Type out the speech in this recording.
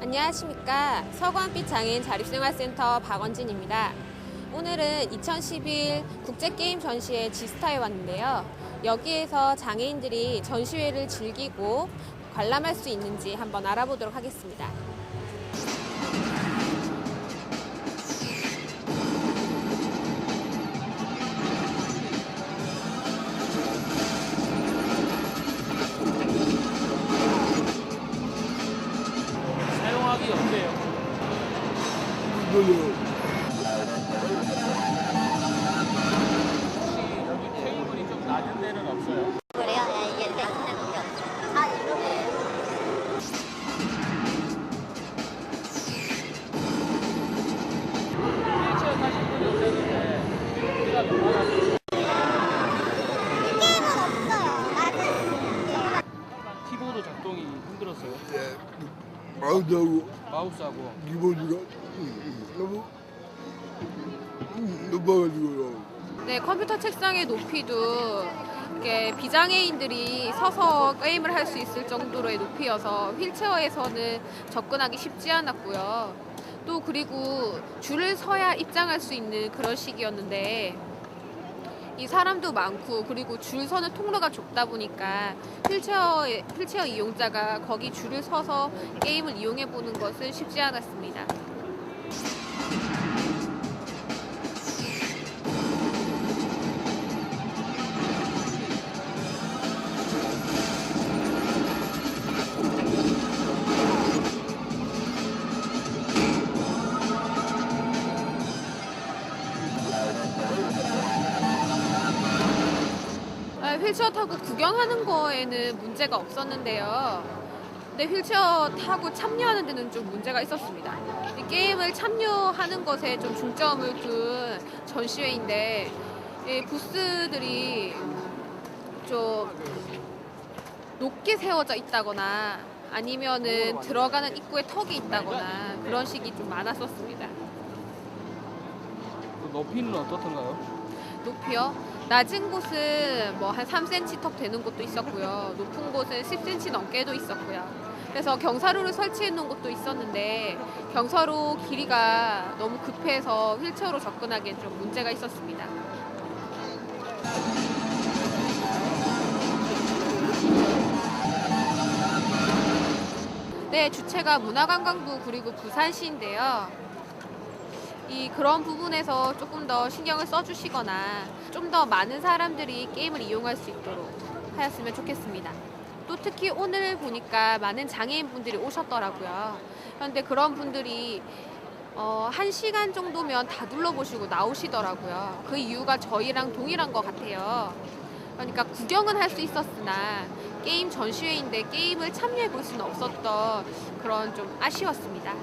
안녕하십니까. 서구한빛 장애인 자립생활센터 박원진입니다. 오늘은 2011 국제게임 전시회 지스타에 왔는데요. 여기에서 장애인들이 전시회를 즐기고 관람할 수 있는지 한번 알아보도록 하겠습니다. 사용하기 어때요? 키보드 작동이 힘들었어요. 예. 마우스하고 마우스하고 키보드가 너무 높아가지고요. 네, 컴퓨터 책상의 높이도 이렇게 비장애인들이 서서 게임을 할 수 있을 정도로의 높이여서 휠체어에서는 접근하기 쉽지 않았고요. 또 그리고 줄을 서야 입장할 수 있는 그런 시기였는데 이 사람도 많고 그리고 줄 서는 통로가 좁다 보니까 휠체어 휠체어 이용자가 거기 줄을 서서 게임을 이용해 보는 것은 쉽지 않았습니다. 휠체어 타고 구경하는 거에는 문제가 없었는데요. 근데 휠체어 타고 참여하는 데는 좀 문제가 있었습니다. 이 게임을 참여하는 것에 좀 중점을 둔 전시회인데 이 부스들이 좀 높게 세워져 있다거나 아니면은 들어가는 입구에 턱이 있다거나 그런 식이 좀 많았었습니다. 그 높이는 어떻던가요? 높이요? 낮은 곳은 뭐 한 3cm 턱 되는 곳도 있었고요. 높은 곳은 10cm 넘게도 있었고요. 그래서 경사로를 설치해 놓은 곳도 있었는데 경사로 길이가 너무 급해서 휠체어로 접근하기엔 좀 문제가 있었습니다. 네, 주체가 문화관광부 그리고 부산시인데요. 이 그런 부분에서 조금 더 신경을 써주시거나 좀 더 많은 사람들이 게임을 이용할 수 있도록 하였으면 좋겠습니다. 또 특히 오늘 보니까 많은 장애인 분들이 오셨더라고요. 그런데 그런 분들이 어, 한 시간 정도면 다 둘러보시고 나오시더라고요. 그 이유가 저희랑 동일한 것 같아요. 그러니까 구경은 할 수 있었으나 게임 전시회인데 게임을 참여해 볼 수는 없었던 그런 좀 아쉬웠습니다.